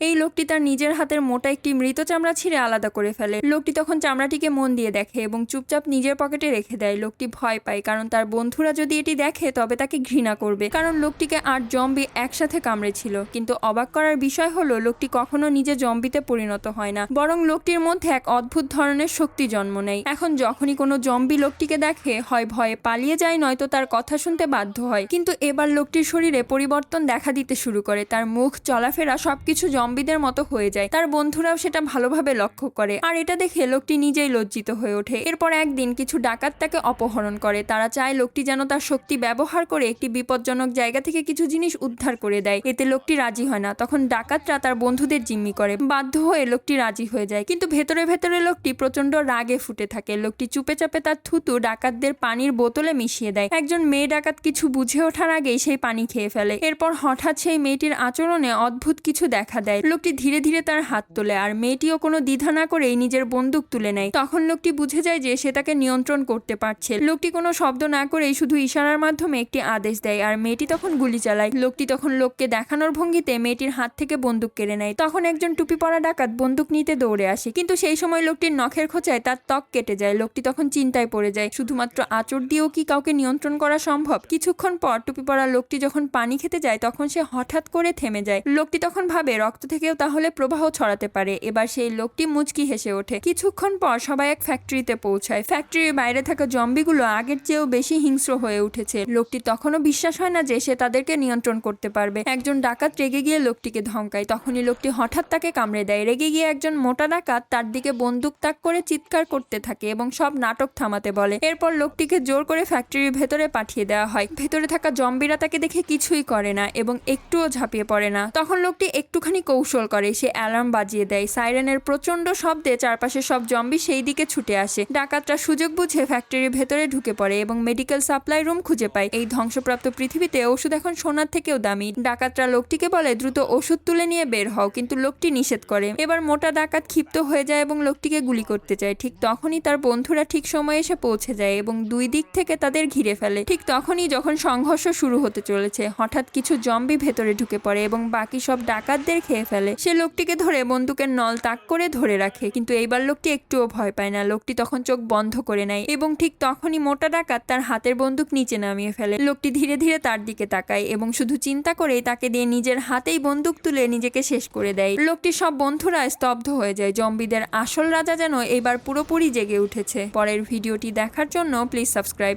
এই লোকটি তার নিজের হাতের মোটা একটি মৃত চামড়া ছিঁড়ে আলাদা করে ফেলে। লোকটি তখন চামড়াটিকে মন দিয়ে দেখে এবং চুপচাপ নিজের পকেটে রেখে দেয়। লোকটি ভয় পায়, কারণ তার বন্ধুরা যদি এটি দেখে, তবে তাকে ঘৃণা করবে। কারণ লোকটিকে আট জম্বি একসাথে কামড়েছিল। কিন্তু অবাক করার বিষয় হলো, লোকটি কখনো নিজে জম্বিতে পরিণত হয় না। বরং লোকটির মধ্যে এক অদ্ভুত ধরনের শক্তি জন্ম নেয়। এখন যখনই কোনো জম্বি লোকটিকে দেখে, হয় ভয়ে পালিয়ে যায়, নয়তো তার কথা শুনতে বাধ্য হয়। কিন্তু এবার লোকটির শরীরে পরিবর্তন দেখা দিতে শুরু করে। তার মুখ, চলাফেরা সবকিছু জম্বিদের মতো হয়ে যায়। তার বন্ধুরাও সেটা ভালোভাবে লক্ষ্য করে। আর এটা দেখে লোকটি নিজেই লজ্জিত হয়ে ওঠে। এরপর একদিন কিছু ডাকাত তাকে অপহরণ করে। তারা চায় লোকটি যেন তার শক্তি ব্যবহার করে একটি বিপজ্জনক জায়গা থেকে কিছু জিনিস উদ্ধার করে দেয়। এতে লোকটি রাজি হয় না। তখন ডাকাতরা তার বন্ধুদের জিম্মি করে। বাধ্য হয়ে লোকটি রাজি হয়ে যায়। কিন্তু ভেতরে ভেতরে লোকটি প্রচণ্ড রাগে ফুটে থাকে। লোকটি চুপে চাপে তার থুতু ডাকাতদের পানির বোতলে মিশিয়ে দেয়। একজন মেয়ে ডাকাত কিছু বুঝে ওঠার আগেই সেই পানি খেয়ে ফেলে। এরপর হঠাৎ সেই মেয়েটির আচরণে অদ্ভুত কিছু দেখা দেয়। লোকটি ধীরে ধীরে তার হাত তোলে আর মেয়েটিও কোনো দ্বিধা না করেই নিজের বন্দুক তুলে নেয়। তখন লোকটি বুঝে যায় যে সে তাকে নিয়ন্ত্রণ করতে পারছে। লোকটি কোনো শব্দ না করেই শুধু ইশারার মাধ্যমে একটি আদেশ দেয় আর মেয়েটি তখন গুলি চালায়। লোকটি তখন লোককে দেখানোর ভঙ্গিতে মেয়েটির হাত থেকে বন্দুক কেড়ে নেয়। তখন একজন টুপি পরা ডাকাত বন্দুক নিতে দৌড়ে আসে। কিন্তু সেই সময় লোকটির নখের খোঁচায় তার ত্বক কেটে যায়। লোকটি তখন চিন্তায় পড়ে যায়, শুধুমাত্র আচর দিয়েও কি কাউকে নিয়ন্ত্রণ করা সম্ভব? কিছুক্ষণ পর টুপি পরা লোকটি যখন পানি খেতে যায়, তখন সে হঠাৎ করে থেমে যায়। লোকটি তখন ভাবে, রক্ত থেকেও তাহলে প্রবাহ ছড়াতে পারে। এবার সেই লোকটি মুচকি হেসে ওঠে। কিছুক্ষণ পর সবাই এক ফ্যাক্টরিতে পৌঁছায়। ফ্যাক্টরির বাইরে থাকা জম্বিগুলো আগের চেয়েও বেশি হিংস্র হয়ে উঠেছে। লোকটি তখনও বিশ্বাস হয় না যে সে তাদেরকে নিয়ন্ত্রণ করতে পারবে। একজন ডাকাত রেগে গিয়ে লোকটিকে ধমকায়। তখনই লোকটি হঠাৎ তাকে কামড়ে দেয়। রেগে গিয়ে একজন মোটা ডাকাত তার দিকে বন্দুক তাক করে চিৎকার করতে থাকে এবং সব নাটক থামাতে বলে। এরপর লোকটিকে জোর করে ফ্যাক্টরির ভেতরে পাঠিয়ে দেওয়া হয়। ভেতরে থাকা জম্বিরা তাকে দেখে কিছুই করে না এবং একটুও ঝাঁপিয়ে পড়ে না। তখন লোকটি একটুখানি কৌশল করে। সে অ্যালার্ম বাজিয়ে দেয়। সাইরেনের প্রচণ্ড শব্দে চারপাশে সব জম্বি সেই দিকে ছুটে আসে। ডাকাতরা সুযোগ বুঝে ফ্যাক্টরির ভেতরে ঢুকে পড়ে এবং মেডিকেল সাপ্লাই রুম খুঁজে পায়। এই ধ্বংসপ্রাপ্ত পৃথিবীতে ওষুধ এখন সোনার থেকেও দামি। ডাকাতরা লোকটিকে বলে, দ্রুত ওষুধ তুলে নিয়ে বের হও। কিন্তু লোকটি নিষেধ করে। এবার মোটা ডাকাত ক্ষিপ্ত হয়ে যায় এবং লোকটিকে গুলি করতে চায়। ঠিক তখনই তার বন্ধুরা ঠিক সময়ে এসে পৌঁছে যায় এবং দুই দিক থেকে তাদের ঘিরে ফেলে। ঠিক তখনই যখন সংঘর্ষ শুরু হতে চলেছে, হঠাৎ কিছু জম্বি ভেতরে ঢুকে পড়ে এবং বাকি সব ডাকাতদের খেয়ে ফেলে। সে লোকটিকে ধরে বন্দুকের নল তাক করে ধরে রাখে, কিন্তু এইবার লোকটি একটুও ভয় পায় না। লোকটি তখন চোখ বন্ধ করে নেয় এবং ঠিক তখনই মোটা ডাকাত তার হাতের বন্দুক নিচে নামিয়ে ফেলে। লোকটি ধীরে ধীরে তার দিকে তাকায় এবং শুধু চিন্তা করেই তাকে দিয়ে নিজের হাতেই বন্দুক তুলে নিজেকে শেষ করে দেয়। লোকটি সব বন্ধুরা স্তব্ধ হয়ে যায়। জম্বিদের আসল রাজা যেন এবার পুরোপুরি জেগে উঠেছে। পরের ভিডিওটি দেখার জন্য প্লিজ সাবস্ক্রাইব।